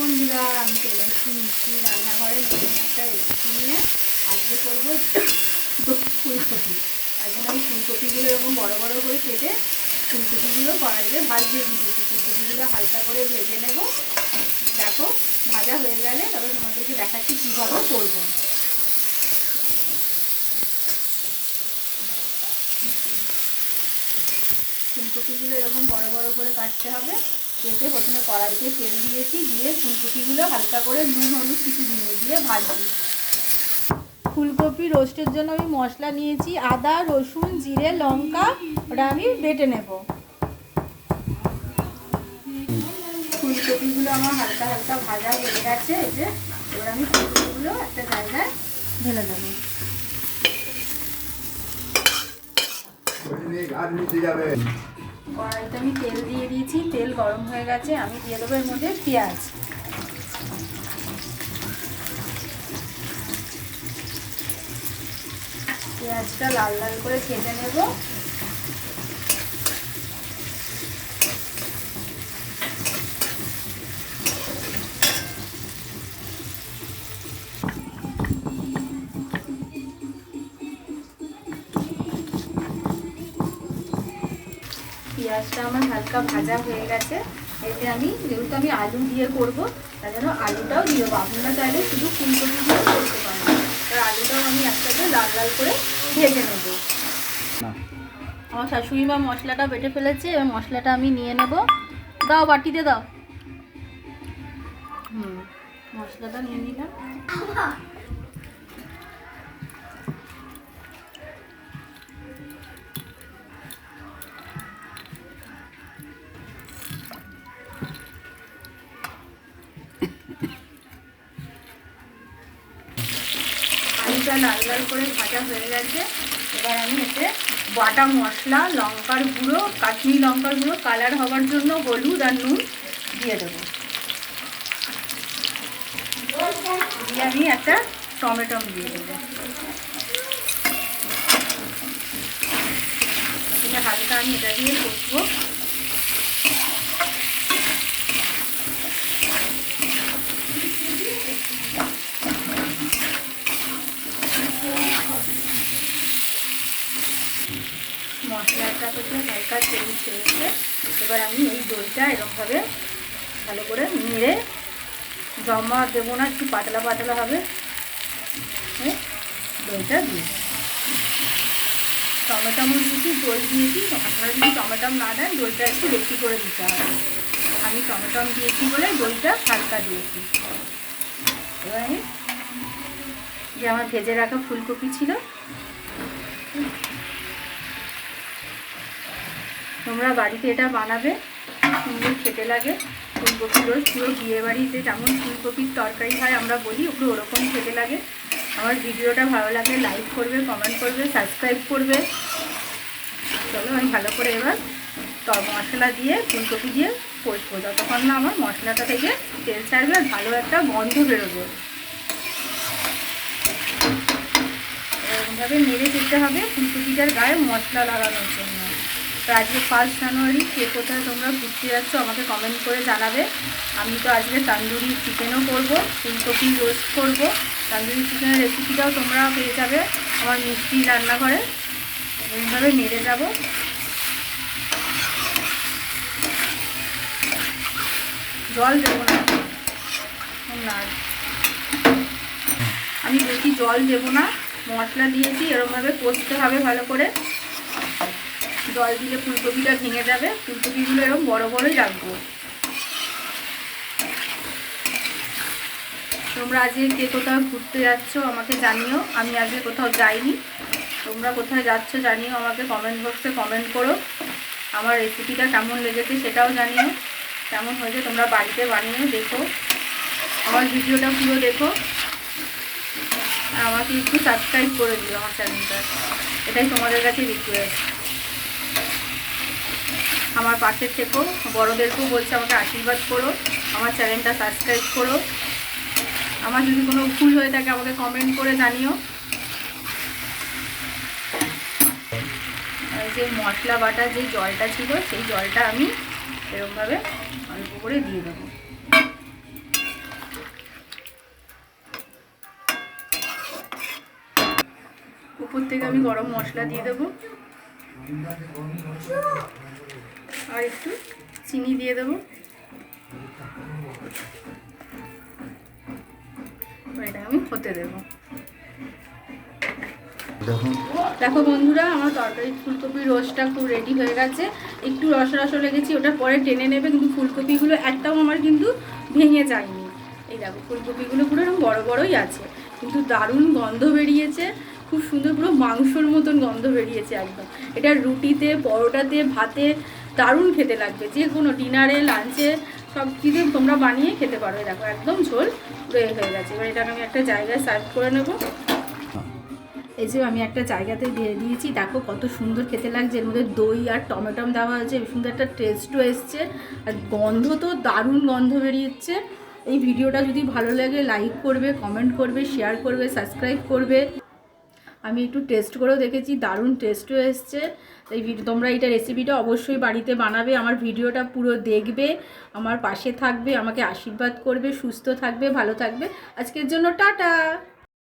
বন্ধুরা, আমি চলে এসেছি মিষ্টি রান্নাঘরে নতুন একটা রেসিপি নিয়ে। আজকে করব ফুলকপি। তার জন্য আমি ফুলকপিগুলো এরকম বড় বড় করে কেটে ফুলকপিগুলো কড়াইতে ভাজতে দিয়ে দিয়েছি। ফুলকপিগুলো হালকা করে ভেজে নেব। দেখো, ভাজা হয়ে গেলে তবে তোমাদেরকে দেখাচ্ছি কীভাবে করব। ফুলকপিগুলো এরকম বড় বড় করে কাটতে হবে। কেটে প্রথমে কড়াইতে তেল দিয়েছি, দিয়ে ফুলকপিগুলো হালকা করে নুন, হলুদ কিছু দিয়ে দিয়ে ভাজছি। ফুলকপি রোস্টের জন্য আমি মশলা নিয়েছি, আদা, রসুন, জিরে, লঙ্কা, ওটা আমি বেটে নেব। ফুলকপিগুলো আমার হালকা হালকা ভাজা হয়ে গেছে, এই যে এবার আমি ফুলকপিগুলো একটা জায়গায় ঢেলে দেবো যাবে। কড়াইতে আমি তেল দিয়ে দিয়েছি। তেল গরম হয়ে গেছে, আমি দিয়ে দেবো এর মধ্যে পেঁয়াজ। পেঁয়াজটা লাল লাল করে ভেজে নেব। পেঁয়াজটা আমার হালকা ভাজা হয়ে গেছে। এতে আমি যেহেতু আমি আলু দিয়ে করব তার জন্য আলুটাও দিয়ে দেবো। আপনারা চাইলে শুধু ফুলকপি দিয়ে করতে পারেন। আর আলুটাও আমি একসাথে লাল লাল করে ভেজে নেব। আমার শাশুড়ি মা মশলাটা বেটে ফেলেছে এবার মশলাটা আমি নিয়ে নেব। দাও বাটিতে দাও। হুম মশলাটা নিয়ে নিলাম। লাল লাল করে ভাজা হয়ে গেছে। এবার আমি এতে বাটা মশলা, লঙ্কার গুঁড়ো, কাশ্মীরি লঙ্কার গুঁড়ো, কালার হওয়ার জন্য হলুদ আর নুন দিয়ে দেবো। দিয়ে আমি একটা টমেটো দিয়ে দেবো। এটা হালকা আমি এটা দিয়ে কষবো। মশলাটা থেকে হালকা তেল ছেড়েছে এবার আমি এই দইটা এরকমভাবে ভালো করে নেড়ে জমা দেবো না একটু পাতলা পাতলা হবে। এ, দইটা দিয়ে। টমেটো দিয়েছি দই দিয়েছি। আপনারা যদি টমেটো না দেন দইটা একটু বেশি করে দিতে হবে। আমি টমেটো দিয়েছি বলে দইটা হালকা দিয়েছি। এবার আমি যে আমার ভেজে রাখা ফুলকপি ছিল তোমরা বাড়িতে এটা বানাবে, সুন্দর খেতে লাগে। ফুলকপি রোজ পুরো বিয়ে বাড়িতে যেমন ফুলকপির তরকারি হয়, আমরা বলি ওগুলো ওরকম খেতে লাগে। আমার ভিডিওটা ভালো লাগলে লাইক করবে কমেন্ট করবে সাবস্ক্রাইব করবে। চলো আমি ভালো করে এবার তর মশলা দিয়ে, ফুলকপি দিয়ে কষবো। যতক্ষণ না আমার মশলাটা থেকে তেল ছাড়বে আর ভালো একটা গন্ধ বেরোবে। এরকমভাবে নেড়ে দিতে হবে ফুলকপিটার গায়ে মশলা লাগানোর জন্য। তো আজকে ফার্স্ট জানুয়ারি, কে কোথায় তোমরা ঘুরতে যাচ্ছ আমাকে কমেন্ট করে জানাবে। আমি তো আজকে তান্দুরি চিকেনও করব, ফুলকপি রোস্ট করব। তান্দুরি চিকেনের রেসিপিটাও তোমরা পেয়ে যাবে আমার মিষ্টি রান্নাঘরে। এইভাবে নেড়ে যাব। জল দেবো না। আমি বেশি জল দেবো না। মশলা দিয়েছি এরকমভাবে কষতে হবে ভালো করে। জল দিলে ফুলকপিটা ভেঙে যাবে, ফুলকপিগুলো এরকম বড় বড়ই রাখব। তোমরা আজকে কে কোথাও ঘুরতে যাচ্ছ আমাকে জানিও, আমি আজকে কোথাও যাইনি। তোমরা কোথায় যাচ্ছ জানিও আমাকে কমেন্ট বক্সে কমেন্ট করো। আমার রেসিপিটা কেমন লেগেছে সেটাও জানিও, কেমন হয়েছে তোমরা বাড়িতে বানিয়ে দেখো। আমার ভিডিওটা পুরো দেখো। আমাকে একটু সাবস্ক্রাইব করে দিও আমার চ্যানেলটা এটাই তোমাদের কাছে রিকোয়েস্ট আমার পাশে থেকো। বড়োদেরকেও বলছে আমাকে আশীর্বাদ করো। আমার চ্যানেলটা সাবস্ক্রাইব করো। আমার যদি কোনো ভুল হয়ে থাকে আমাকে কমেন্ট করে জানিও। যে মশলা বাটা, যে জলটা ছিল, সেই জলটা আমি এরকমভাবে অল্প করে দিয়ে দেবো। উপর থেকে আমি গরম মশলা দিয়ে দেবো। আর একটু চিনি দিয়ে দেবো। এটা আমি হতে দেবো। দেখো বন্ধুরা আমার তরকারি ফুলকপির রোস্টটা খুব রেডি হয়ে গেছে। একটু রস রস লেগেছি ওটা পরে টেনে নেবে কিন্তু ফুলকপিগুলো একটাও আমার কিন্তু ভেঙে যায়নি। এই দেখো ফুলকপিগুলো পুরো এরকম বড় বড়ই আছে কিন্তু দারুণ গন্ধ বেরিয়েছে। খুব সুন্দর পুরো মাংসর মতন গন্ধ বেরিয়েছে একদম। এটা রুটিতে পরোটাতে ভাতে দারুণ খেতে লাগবে। যে কোনো ডিনারে লাঞ্চে সব কিছু তোমরা বানিয়ে খেতে পারো। দেখো, একদম ঝোল এ হয়ে গেছে। এবার এটাকে আমি একটা জায়গায় সার্ভ করে নেব। এই যে আমি একটা জায়গাতে দিয়ে দিয়েছি। দেখো কত সুন্দর খেতে লাগছে। এর মধ্যে দই আর টমেটম দেওয়া হয়েছে। সুন্দর একটা টেস্টও এসছে। আর গন্ধ তো দারুণ গন্ধ বেরিয়েছে। এই ভিডিওটা যদি ভালো লাগে লাইক করবে কমেন্ট করবে শেয়ার করবে সাবস্ক্রাইব করবে। আমি একটু টেস্ট করেও দেখেছি, দারুণ টেস্টও এসছে। এই তোমরা এটা রেসিপিটা অবশ্যই বাড়িতে বানাবে, আমার ভিডিওটা পুরো দেখবে, আমার পাশে থাকবে, আমাকে আশীর্বাদ করবে, সুস্থ থাকবে, ভালো থাকবে। আজকের জন্য টাটা!